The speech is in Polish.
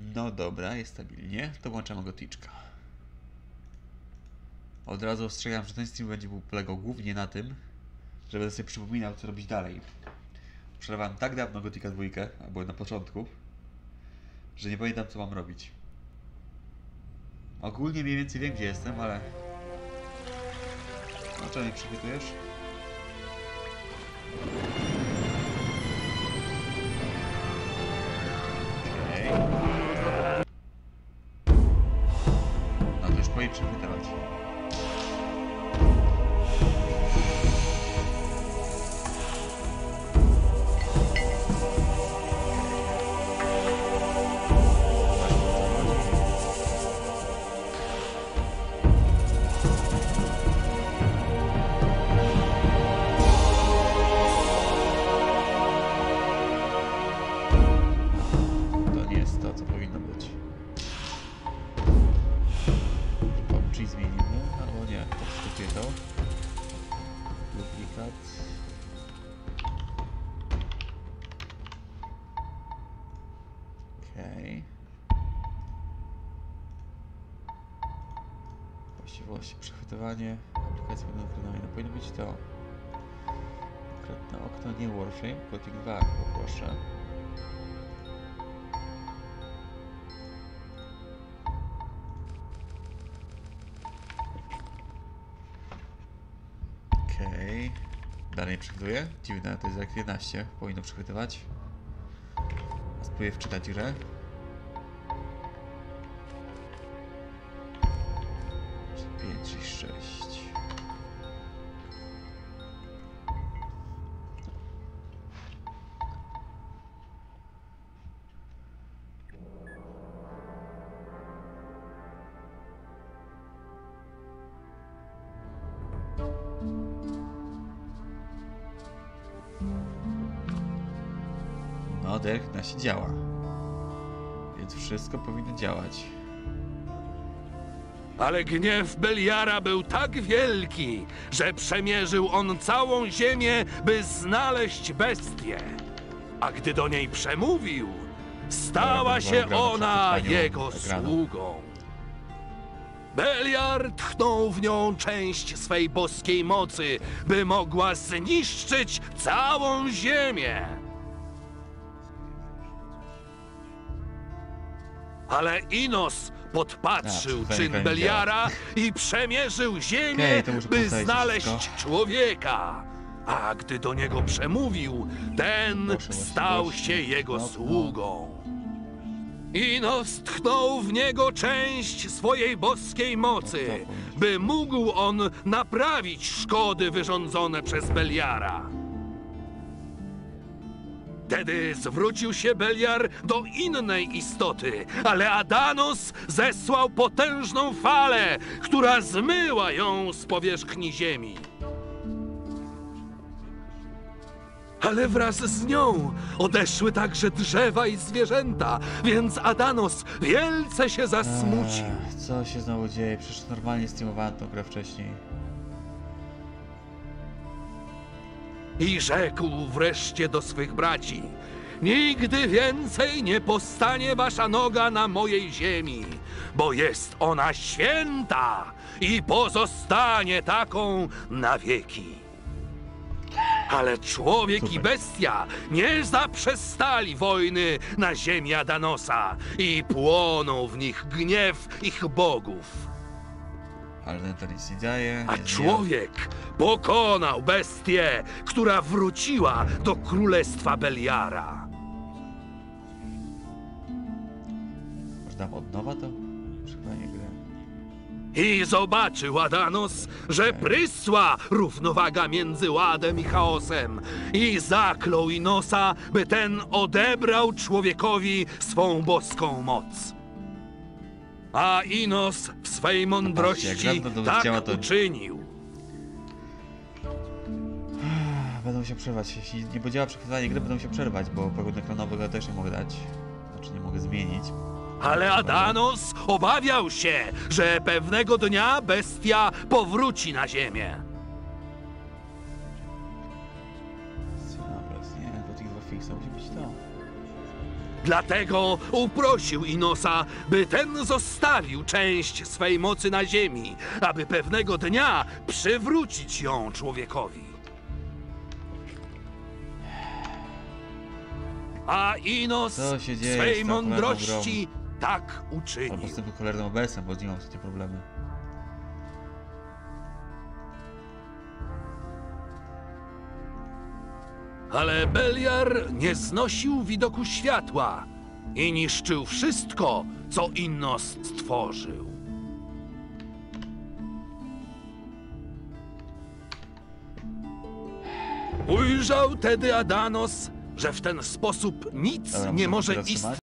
No dobra, jest stabilnie. To włączamy goticzka. Od razu ostrzegam, że ten stream będzie był polegał głównie na tym, że będę sobie przypominał, co robić dalej. Przerwałem tak dawno Gotika dwójkę, albo na początku, że nie pamiętam, co mam robić. Ogólnie mniej więcej wiem, gdzie jestem, ale... No, czemu mnie przechwytujesz? Okej. No to już powinien przechwytywać. Okej. Właściwości, przechwytywanie, aplikacja wygląda no powinno być to. Konkretne okno, nie Warframe, Gothic 2, poproszę. Okej. Dalej przechwytuje. Dziwne, to jest jak 11. Powinno przechwytywać. A Spróbuję wczytać grę. Pięć, sześć, sześć. No, Derek na się działa. Więc wszystko powinno działać. Ale gniew Beliara był tak wielki, że przemierzył on całą ziemię, by znaleźć bestię. A gdy do niej przemówił, stała się ona jego sługą. Beliar tchnął w nią część swej boskiej mocy, by mogła zniszczyć całą ziemię. Ale Inos podpatrzył A, czyn Beliara i przemierzył ziemię, muszę by znaleźć wszystko. człowieka. A gdy do niego przemówił, ten Proszę stał się jego sługą. Inos tchnął w niego część swojej boskiej mocy, by mógł on naprawić szkody wyrządzone przez Beliara. Wtedy zwrócił się Beliar do innej istoty, ale Adanos zesłał potężną falę, która zmyła ją z powierzchni ziemi. Ale wraz z nią odeszły także drzewa i zwierzęta, więc Adanos wielce się zasmucił. Eee, co się znowu dzieje? Przecież normalnie streamowałem tą grę wcześniej. I rzekł wreszcie do swych braci: Nigdy więcej nie postanie wasza noga na mojej ziemi, bo jest ona święta i pozostanie taką na wieki. Ale człowiek i bestia nie zaprzestali wojny na ziemi Adanosa i płonął w nich gniew ich bogów. Ale to nic nie dzieje. A człowiek pokonał bestię, która wróciła do królestwa Beliara. Można od nowa to? Gry. I zobaczył Adanos, że prysła równowaga między ładem i chaosem. I zaklął Inosa, by ten odebrał człowiekowi swą boską moc. A Inos w swej mądrości jak tak działa, to- uczynił. Będę musiał przerwać. Jeśli nie podziała przechwytywanie gry, będę musiał przerwać, bo pogląd ekranowego też nie mogę dać. Znaczy nie mogę zmienić. Ale Adanos obawiał się, że pewnego dnia bestia powróci na ziemię. Synaples, nie, Gothic 2 Fixa musi być to. Dlatego uprosił Inosa, by ten zostawił część swej mocy na ziemi, aby pewnego dnia przywrócić ją człowiekowi. A Inos Co się dzieje z swej tą mądrości tak uczynił. z tym cholernym OBS-em, bo z nim mam takie problemy. Ale Beliar nie znosił widoku światła i niszczył wszystko, co Innos stworzył. Ujrzał tedy Adanos, że w ten sposób nic nie może istnieć.